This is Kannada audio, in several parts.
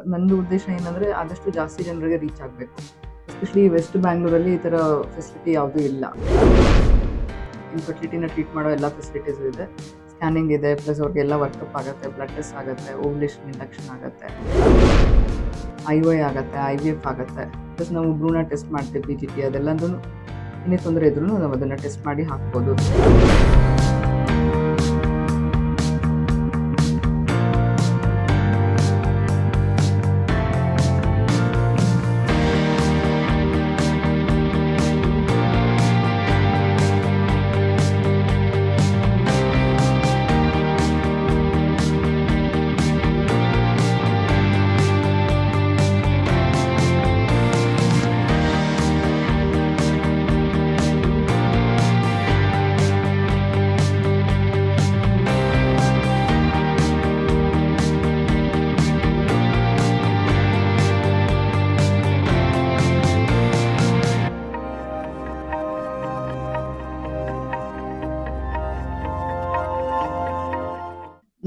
ನಂದು ಉದ್ದೇಶ ಏನಂದರೆ ಆದಷ್ಟು ಜಾಸ್ತಿ ಜನರಿಗೆ ರೀಚ್ ಆಗಬೇಕು. ಎಸ್ಪೆಷಲಿ ವೆಸ್ಟ್ ಬ್ಯಾಂಗ್ಳೂರಲ್ಲಿ ಈ ಥರ ಫೆಸಿಲಿಟಿ ಯಾವುದೂ ಇಲ್ಲ. ಇನ್ಫರ್ಟಿಲಿಟಿನ ಟ್ರೀಟ್ ಮಾಡೋ ಎಲ್ಲ ಫೆಸಿಲಿಟೀಸ್ ಇದೆ. ಸ್ಕ್ಯಾನಿಂಗ್ ಇದೆ ಪ್ಲಸ್ ಅವ್ರಿಗೆಲ್ಲ ವರ್ಕಪ್ ಆಗುತ್ತೆ ಬ್ಲಡ್ ಟೆಸ್ಟ್ ಆಗುತ್ತೆ ಓವ್ಲೇಷನ್ ಇಂಡಕ್ಷನ್ ಆಗುತ್ತೆ. ಐ ವೈ ಆಗುತ್ತೆ ಐ ವಿ ಎಫ್ ಆಗುತ್ತೆ. ಪ್ಲಸ್ ನಾವು ಭ್ರೂಣ ಟೆಸ್ಟ್ ಮಾಡ್ತೀವಿ ಬಿ ಜಿ ಟಿ ಅದೆಲ್ಲದೂ ಏನೇ ತೊಂದರೆ ಇದ್ರೂ ನಾವು ಅದನ್ನು ಟೆಸ್ಟ್ ಮಾಡಿ ಹಾಕ್ಬೋದು.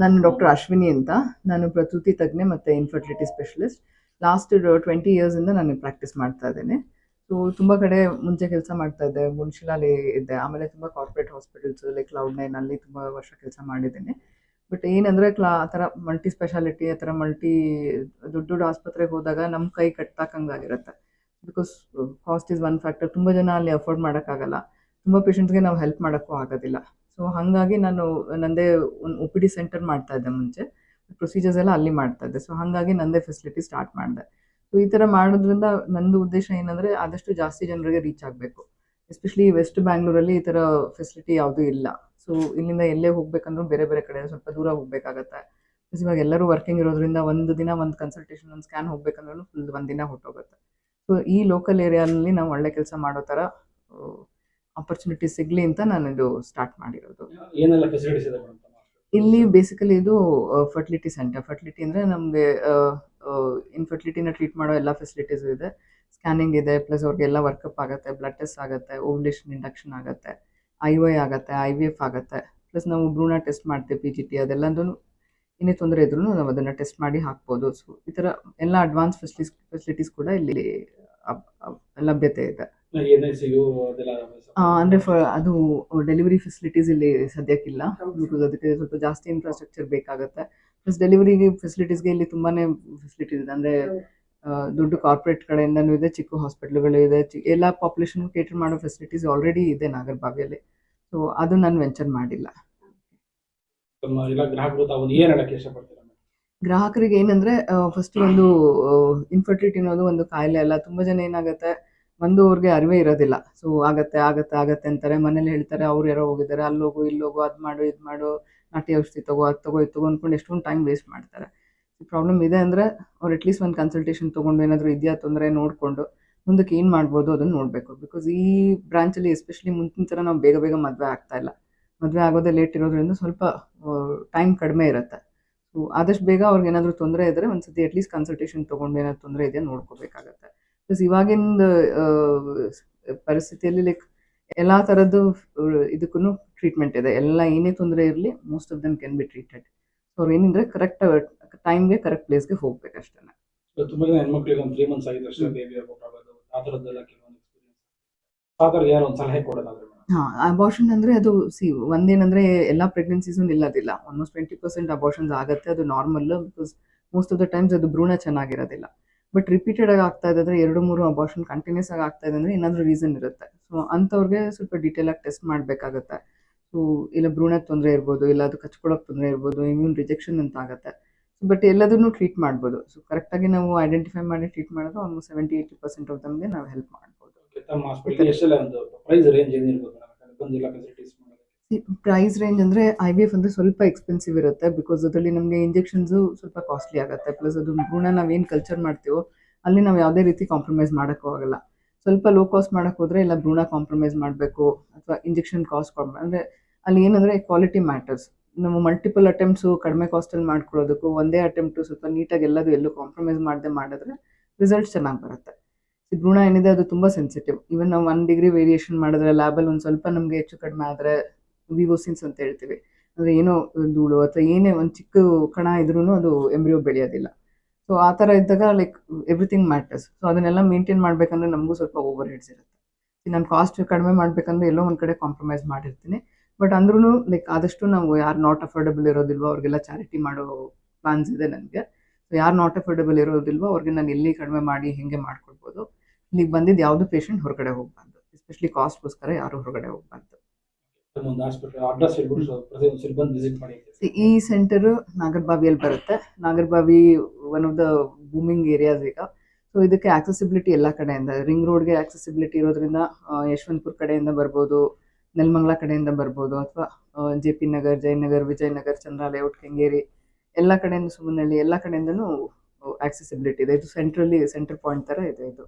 ನಾನು ಡಾಕ್ಟರ್ ಅಶ್ವಿನಿ ಅಂತ. ನಾನು ಪ್ರಕೃತಿ ತಜ್ಞೆ ಮತ್ತು ಇನ್ಫರ್ಟಿಲಿಟಿ ಸ್ಪೆಷಲಿಸ್ಟ್ ಲಾಸ್ಟ್ ಟ್ವೆಂಟಿ ಇಯರ್ಸಿಂದ ನಾನು ಪ್ರಾಕ್ಟೀಸ್ ಮಾಡ್ತಾ ಇದ್ದೇನೆ. ಸೊ ತುಂಬ ಕಡೆ ಮುಂಚೆ ಕೆಲಸ ಮಾಡ್ತಾ ಇದ್ದೆ. ಮುನ್ಶಿಲಾಲಿ ಇದ್ದೆ. ಆಮೇಲೆ ತುಂಬ corporate hospitals like cloud nine ಅಲ್ಲಿ ತುಂಬ ವರ್ಷ ಕೆಲಸ ಮಾಡಿದ್ದೇನೆ. ಬಟ್ ಏನಂದರೆ ಕ್ಲಾ ಆ ಥರ ಮಲ್ಟಿ ಸ್ಪೆಷಾಲಿಟಿ ಆ ಥರ ಮಲ್ಟಿ ದೊಡ್ಡ ದೊಡ್ಡ ಆಸ್ಪತ್ರೆಗೆ ಹೋದಾಗ ನಮ್ಮ ಕೈ ಕಟ್ಟಾಕಂಗಾಗಿರುತ್ತೆ because cost is one factor ತುಂಬ ಜನ ಅಲ್ಲಿ ಅಫೋರ್ಡ್ ಮಾಡೋಕ್ಕಾಗಲ್ಲ. ತುಂಬ ಪೇಷಂಟ್ಸ್ಗೆ ನಾವು ಹೆಲ್ಪ್ ಮಾಡೋಕ್ಕೂ ಆಗೋದಿಲ್ಲ. ಸೊ ಹಾಗಾಗಿ ನಾನು ನಂದೇ ಒಂದು ಒ ಪಿ ಡಿ ಸೆಂಟರ್ ಮಾಡ್ತಾ ಇದ್ದೆ ಮುಂಚೆ. ಪ್ರೊಸೀಜರ್ಸ್ ಎಲ್ಲ ಅಲ್ಲಿ ಮಾಡ್ತಾ ಇದ್ದೆ. ಸೊ ಹಾಗಾಗಿ ನಂದೇ ಫೆಸಿಲಿಟಿ ಸ್ಟಾರ್ಟ್ ಮಾಡಿದೆ. ಸೊ ಈ ಥರ ಮಾಡೋದ್ರಿಂದ ನಂದು ಉದ್ದೇಶ ಏನಂದರೆ ಆದಷ್ಟು ಜಾಸ್ತಿ ಜನರಿಗೆ ರೀಚ್ ಆಗಬೇಕು. ಎಸ್ಪೆಷಲಿ ವೆಸ್ಟ್ ಬ್ಯಾಂಗ್ಳೂರಲ್ಲಿ ಈ ಥರ ಫೆಸಿಲಿಟಿ ಯಾವುದೂ ಇಲ್ಲ. ಸೊ ಇಲ್ಲಿಂದ ಎಲ್ಲೇ ಹೋಗ್ಬೇಕಂದ್ರೂ ಬೇರೆ ಬೇರೆ ಕಡೆ ಸ್ವಲ್ಪ ದೂರ ಹೋಗಬೇಕಾಗತ್ತೆ. ಪ್ಲಸ್ ಇವಾಗ ಎಲ್ಲರೂ ವರ್ಕಿಂಗ್ ಇರೋದ್ರಿಂದ ಒಂದು ದಿನ ಒಂದು ಕನ್ಸಲ್ಟೇಷನ್ ಒಂದು ಸ್ಕ್ಯಾನ್ ಹೋಗ್ಬೇಕಂದ್ರೂ ಫುಲ್ ಒಂದು ದಿನ ಹೊಟ್ಟೋಗುತ್ತೆ ಸೊ ಈ ಲೋಕಲ್ ಏರಿಯಾನಲ್ಲಿ ನಾವು ಒಳ್ಳೆ ಕೆಲಸ ಮಾಡೋ ಥರ ಆಪರ್ಚುನಿಟಿ ಸಿಗಲಿ ಅಂತ ನಾನು ಇದು ಸ್ಟಾರ್ಟ್ ಮಾಡಿರೋದು. ಏನೆಲ್ಲ ಫೆಸಿಲಿಟೀಸ್ ಇದೆ ಮೇಡಮ್ ಇಲ್ಲಿ ಬೇಸಿಕಲಿ ಇದು ಫರ್ಟಿಲಿಟಿ ಸೆಂಟರ್ ಫರ್ಟಿಲಿಟಿ ಅಂದರೆ ನಮಗೆ ಇನ್ಫರ್ಟಿಲಿಟಿನ ಟ್ರೀಟ್ ಮಾಡೋ ಎಲ್ಲ ಫೆಸಿಲಿಟೀಸ್ ಇದೆ. ಸ್ಕ್ಯಾನಿಂಗ್ ಇದೆ ಪ್ಲಸ್ ಅವ್ರಿಗೆಲ್ಲ ವರ್ಕಪ್ ಆಗುತ್ತೆ ಬ್ಲಡ್ ಟೆಸ್ಟ್ ಆಗುತ್ತೆ ಓವ್ಲೇಷನ್ ಇಂಡಕ್ಷನ್ ಆಗುತ್ತೆ ಐ ವೈ ಆಗುತ್ತೆ ಐ ವಿ ಎಫ್ ಆಗುತ್ತೆ. ಪ್ಲಸ್ ನಾವು ಭ್ರೂಣ ಟೆಸ್ಟ್ ಮಾಡ್ತೀವಿ ಪಿ ಜಿ ಟಿ ಅದೆಲ್ಲದೂ ಏನೇ ತೊಂದರೆ ಇದ್ರೂ ನಾವು ಅದನ್ನು ಟೆಸ್ಟ್ ಮಾಡಿ ಹಾಕ್ಬೋದು. ಸೊ ಈ ಥರ ಎಲ್ಲ ಅಡ್ವಾನ್ಸ್ ಫೆಸಿಲಿಸ್ ಫೆಸಿಲಿಟೀಸ್ ಕೂಡ ಇಲ್ಲಿ ಲಭ್ಯತೆ ಇದೆ. ಆ, ಅಂದ್ರೆ ಅದು ಡೆಲಿವರಿ ಫೆಸಿಲಿಟೀಸ್ ಇಲ್ಲಿ ಸದ್ಯಕ್ಕಿಲ್ಲ. ಬಿಕಾಸ್ ಅದಕ್ಕೆ ಸ್ವಲ್ಪ ಜಾಸ್ತಿ ಇನ್ಫ್ರಾಸ್ಟ್ರಕ್ಚರ್ ಬೇಕಾಗುತ್ತೆ. ಪ್ಲಸ್ ಡೆಲಿವರಿಗೆ ಫೆಸಿಲಿಟೀಸ್ಗೆ ಇಲ್ಲಿ ತುಂಬಾನೇ ಫೆಸಿಲಿಟೀಸ್ ಇದೆ. ಅಂದ್ರೆ ದೊಡ್ಡ ಕಾರ್ಪೊರೇಟ್ ಕಡೆಯಿಂದನೂ ಇದೆ ಚಿಕ್ಕ ಹಾಸ್ಪಿಟ್ಲ್ಗಳು ಇದೆ ಎಲ್ಲ ಪಾಪ್ಯುಲೇಷನ್ ಕೇಟರ್ ಮಾಡೋ ಫೆಸಿಲಿಟೀಸ್ ಆಲ್ರೆಡಿ ಇದೆ ನಾಗರಬಾವಿಯಲ್ಲಿ. ಸೊ ಅದು ನಾನು ವೆಂಚರ್ ಮಾಡಿಲ್ಲ. ಗ್ರಾಹಕರಿಗೆ ಏನಂದ್ರೆ ಫಸ್ಟ್ ಒಂದು ಇನ್ಫರ್ಟಿಲಿಟಿ ಅನ್ನೋದು ಒಂದು ಕಾಯಿಲೆ ಅಲ್ಲ. ತುಂಬಾ ಜನ ಏನಾಗುತ್ತೆ ಒಂದು ಅವ್ರಿಗೆ ಅರಿವೇ ಇರೋದಿಲ್ಲ. ಸೊ ಆಗತ್ತೆ ಆಗತ್ತೆ ಆಗತ್ತೆ ಅಂತಾರೆ. ಮನೇಲಿ ಹೇಳ್ತಾರೆ, ಅವ್ರು ಯಾರೋ ಹೋಗಿದ್ದಾರೆ, ಅಲ್ಲಿ ಹೋಗು, ಇಲ್ಲಿ ಹೋಗು, ಅದು ಮಾಡು, ಇದು ಮಾಡು, ನಾಟಿ ಔಷಧಿ ತಗೋ, ಅದು ತಗೋ, ಇದು ತಗೋ ಅಂದ್ಕೊಂಡು ಎಷ್ಟೊಂದು ಟೈಮ್ ವೇಸ್ಟ್ ಮಾಡ್ತಾರೆ. ಪ್ರಾಬ್ಲಮ್ ಇದೆ ಅಂದರೆ ಅವ್ರು ಅಟ್ಲೀಸ್ಟ್ ಒಂದು ಕನ್ಸಲ್ಟೇಷನ್ ತೊಗೊಂಡು ಏನಾದರೂ ಇದೆಯಾ ತೊಂದರೆ ನೋಡಿಕೊಂಡು ಮುಂದಕ್ಕೆ ಏನು ಮಾಡ್ಬೋದು ಅದನ್ನು ನೋಡಬೇಕು. ಬಿಕಾಸ್ ಈ ಬ್ರಾಂಚಲ್ಲಿ ಎಸ್ಪೆಷಲಿ ಮುಂಚಿನ ಥರ ನಾವು ಬೇಗ ಬೇಗ ಮದುವೆ ಇಲ್ಲ. ಮದುವೆ ಆಗೋದೇ ಲೇಟ್ ಇರೋದ್ರಿಂದ ಸ್ವಲ್ಪ ಟೈಮ್ ಕಡಿಮೆ ಇರುತ್ತೆ. ಸೊ ಆದಷ್ಟು ಬೇಗ ಅವ್ರಿಗೆ ಏನಾದರೂ ತೊಂದರೆ ಇದ್ದರೆ ಒಂದ್ಸತಿ ಅಟ್ಲೀಸ್ಟ್ ಕನ್ಸಲ್ಟೇಷನ್ ತೊಗೊಂಡು ಏನಾದ್ರು ತೊಂದರೆ ಇದೆಯಾ ನೋಡ್ಕೋಬೇಕಾಗತ್ತೆ. ಪ್ಲಸ್ ಇವಾಗಿನ ಪರಿಸ್ಥಿತಿಯಲ್ಲಿ ಲೈಕ್ ಎಲ್ಲ ತರದ್ದು ಇದಕ್ಕೂ ಟ್ರೀಟ್ಮೆಂಟ್ ಇದೆ. ಎಲ್ಲ ಏನೇ ತೊಂದರೆ ಇರಲಿ most of them can be treated so ಅವ್ರು ಏನಿದ್ರೆ ಕರೆಕ್ಟ್ ಟೈಮ್ಗೆ ಕರೆಕ್ಟ್ ಪ್ಲೇಸ್ಗೆ ಹೋಗ್ಬೇಕಷ್ಟೇ ತುಂಬಾ ಜನ ಹೆಣ್ಮಕ್ಳಿಗೆ ಒಂದು ತ್ರೀ ಮಂತ್ಸ್ ಆಗಿದ್ರೆ ಅಷ್ಟೇ ಬೇಬಿ ಅಬೌಟ್ ಆಗೋದು. ಆ ಥರದ್ದೆಲ್ಲ ಕೆಲವೊಂದು ಎಕ್ಸ್ಪೀರಿಯನ್ಸ್ ಆ ಥರ ಯಾರು ಒಂದು ಸಲಹೆ ಕೊಡೋದಾದ್ರೆ ಮೇಡಮ್? ಹಾಂ ಅಬಾರ್ಷನ್ ಅಂದರೆ ಅದು ಸಿ ಒಂದೇನಂದ್ರೆ ಎಲ್ಲ ಪ್ರೆಗ್ನೆನ್ಸೀಸು ನಿಲ್ಲೋದಿಲ್ಲ ಆಲ್ಮೋಸ್ಟ್ ಟ್ವೆಂಟಿ ಪರ್ಸೆಂಟ್ ಅಬಾರ್ಷನ್ಸ್ ಆಗುತ್ತೆ ಅದು normal because most of the times ಅದು ಭ್ರೂಣ ಚೆನ್ನಾಗಿರೋದಿಲ್ಲ. ಬಟ್ ರಿಪೀಟೆಡ್ ಆಗಿ ಆಗ್ತಾ ಇದೆ ಅಂದರೆ ಎರಡು ಮೂರು ಅಬಾರ್ಷನ್ ಕಂಟಿನ್ಯೂಸ್ ಆಗಿ ಆಗ್ತಾ ಇದೆ ಅಂದರೆ ರೀಸನ್ ಇರುತ್ತೆ. ಸೊ ಅಂಥವ್ರಿಗೆ ಸ್ವಲ್ಪ ಡೀಟೇಲ್ ಆಗಿ ಟೆಸ್ಟ್ ಮಾಡಬೇಕಾಗತ್ತೆ. ಸೊ ಇಲ್ಲ ಭ್ರೂಣ ತೊಂದರೆ ಇರ್ಬೋದು, ಇಲ್ಲ ಅದು ಕಚ್ಕೊಳ್ಳೋಕೆ ತೊಂದರೆ ಇರ್ಬೋದು ಇಮ್ಯೂನ್ ರಿಜೆಕ್ಷನ್ ಅಂತ ಆಗುತ್ತೆ. ಬಟ್ ಎಲ್ಲದನ್ನು ಟ್ರೀಟ್ ಮಾಡ್ಬೋದು. ಸೊ ಕರೆಕ್ಟಾಗಿ ನಾವು ಐಡೆಂಟಿಫೈ ಮಾಡಿ ಟ್ರೀಟ್ ಮಾಡಿದ್ರೆ almost seventy eighty percent of ದಮ್ಗೆ ನಾವು ಹೆಲ್ಪ್ ಮಾಡ್ಬೋದು. ಪ್ರೈಸ್ ರೇಂಜ್ ಅಂದರೆ ಐ ವಿ ಎಫ್ ಅಂದರೆ ಸ್ವಲ್ಪ ಎಕ್ಸ್ಪೆನ್ಸಿವ್ ಇರುತ್ತೆ ಬಿಕಾಸ್ ಅದರಲ್ಲಿ ನಮಗೆ ಇಂಜೆಕ್ಷನ್ಸು ಸ್ವಲ್ಪ ಕಾಸ್ಟ್ಲಿ ಆಗುತ್ತೆ. ಪ್ಲಸ್ ಅದು ಭ್ರೂಣ ನಾವೇನು ಕಲ್ಚರ್ ಮಾಡ್ತೀವೋ ಅಲ್ಲಿ ನಾವು ಯಾವುದೇ ರೀತಿ ಕಾಂಪ್ರಮೈಸ್ ಮಾಡೋಕ್ಕೂ ಆಗಲ್ಲ. ಸ್ವಲ್ಪ ಲೋ ಕಾಸ್ಟ್ ಮಾಡೋಕ್ಕೆ ಹೋದರೆ ಇಲ್ಲ ಭ್ರೂಣ ಕಾಂಪ್ರಮೈಸ್ ಮಾಡಬೇಕು ಅಥವಾ ಇಂಜೆಕ್ಷನ್ ಕಾಸ್ಟ್ ಅಂದರೆ ಅಲ್ಲಿ ಏನಂದರೆ ಕ್ವಾಲಿಟಿ ಮ್ಯಾಟರ್ಸ್ ನಾವು ಮಲ್ಟಿಪಲ್ ಅಟೆಂಪ್ಟ್ಸು ಕಡಿಮೆ ಕಾಸ್ಟಲ್ಲಿ ಮಾಡ್ಕೊಳ್ಳೋದಕ್ಕೂ ಒಂದೇ ಅಟೆಂಪ್ಟು ಸ್ವಲ್ಪ ನೀಟಾಗಿ ಎಲ್ಲದು ಎಲ್ಲೂ ಕಾಂಪ್ರಮೈಸ್ ಮಾಡದೆ ಮಾಡಿದ್ರೆ ರಿಸಲ್ಟ್ಸ್ ಚೆನ್ನಾಗಿ ಬರುತ್ತೆ. ಈ ಭ್ರೂಣ ಏನಿದೆ ಅದು ತುಂಬ ಸೆನ್ಸಿಟಿವ್ ಈವನ್ ನಾವು ಒನ್ ಡಿಗ್ರಿ ವೇರಿಯೇಷನ್ ಮಾಡಿದ್ರೆ ಲ್ಯಾಬಲ್ಲಿ ಒಂದು ಸ್ವಲ್ಪ ನಮಗೆ ಹೆಚ್ಚು ಕಡಿಮೆ ಆದರೆ ವಿವೋಸಿನ್ಸ್ ಅಂತ ಹೇಳ್ತೀವಿ. ಅಂದರೆ ಏನೋ ಧೂಳು ಅಥವಾ ಏನೇ ಒಂದು ಚಿಕ್ಕ ಕಣ ಇದ್ರೂ ಅದು ಎಂಬ್ರಿಯೋ ಬೆಳೆಯೋದಿಲ್ಲ. ಸೊ ಆ ಥರ ಇದ್ದಾಗ ಲೈಕ್ ಎವ್ರಿಥಿಂಗ್ ಮ್ಯಾಟರ್ಸ್ ಸೊ ಅದನ್ನೆಲ್ಲ ಮೇಂಟೈನ್ ಮಾಡಬೇಕಂದ್ರೆ ನಮಗೂ ಸ್ವಲ್ಪ ಓವರ್ ಹೆಡ್ಸ್ ಇರುತ್ತೆ ನಾನು ಕಾಸ್ಟ್ ಕಡಿಮೆ ಮಾಡ್ಬೇಕಂದ್ರೆ ಎಲ್ಲೋ ಒಂದು ಕಡೆ ಕಾಂಪ್ರಮೈಸ್ ಮಾಡಿರ್ತೀನಿ. ಬಟ್ ಅಂದ್ರೂ ಲೈಕ್ ಆದಷ್ಟು ನಾವು ಯಾರು ನಾಟ್ ಅಫೋರ್ಡಬಲ್ ಇರೋದಿಲ್ವೋ ಅವ್ರಿಗೆಲ್ಲ ಚಾರಿಟಿ ಮಾಡೋ ಪ್ಲಾನ್ಸ್ ಇದೆ ನನಗೆ. ಸೊ ಯಾರು ನಾಟ್ ಅಫೋರ್ಡಬಲ್ ಇರೋದಿಲ್ವೋ ಅವ್ರಿಗೆ ನಾನು ಎಲ್ಲಿ ಕಡಿಮೆ ಮಾಡಿ ಹೆಂಗೆ ಮಾಡ್ಕೊಡ್ಬೋದು ಇಲ್ಲಿಗೆ ಬಂದಿದ್ದು ಯಾವುದು ಪೇಷಂಟ್ ಹೊರಗಡೆ ಹೋಗ್ಬಾರ್ದು. ಎಸ್ಪೆಷಲಿ ಕಾಸ್ಟ್ಗೋಸ್ಕರ ಯಾರು ಹೊರಗಡೆ ಹೋಗ್ಬಾರ್ದು. ಈ ಸೆಂಟರ್ ನಾಗರ್ಬಾವಿಯಲ್ಲಿ ಬರುತ್ತೆ. Nagarbhavi one of the booming areas ಈಗ. ಸೊ ಇದಕ್ಕೆ ಆಕ್ಸೆಸಿಬಿಲಿಟಿ ಎಲ್ಲ ಕಡೆಯಿಂದ ರಿಂಗ್ ರೋಡ್ಗೆ ಆಕ್ಸೆಸಿಬಿಲಿಟಿ ಇರೋದ್ರಿಂದ ಯಶವಂತಪುರ ಕಡೆಯಿಂದ ಬರ್ಬೋದು, ನೆಲಮಂಗ್ಲ ಕಡೆಯಿಂದ ಬರ್ಬೋದು, ಅಥವಾ J P Nagar, Jayanagar, Vijayanagar Chandra layout Kengeri ಎಲ್ಲ ಕಡೆಯಿಂದ ಸುಮ್ಮನಹಳ್ಳಿ ಎಲ್ಲ ಕಡೆಯಿಂದನೂ ಆಕ್ಸೆಸಿಬಿಲಿಟಿ ಇದೆ. ಇದು ಸೆಂಟ್ರಲ್ಲಿ ಸೆಂಟರ್ ಪಾಯಿಂಟ್ ಥರ ಇದೆ ಇದು.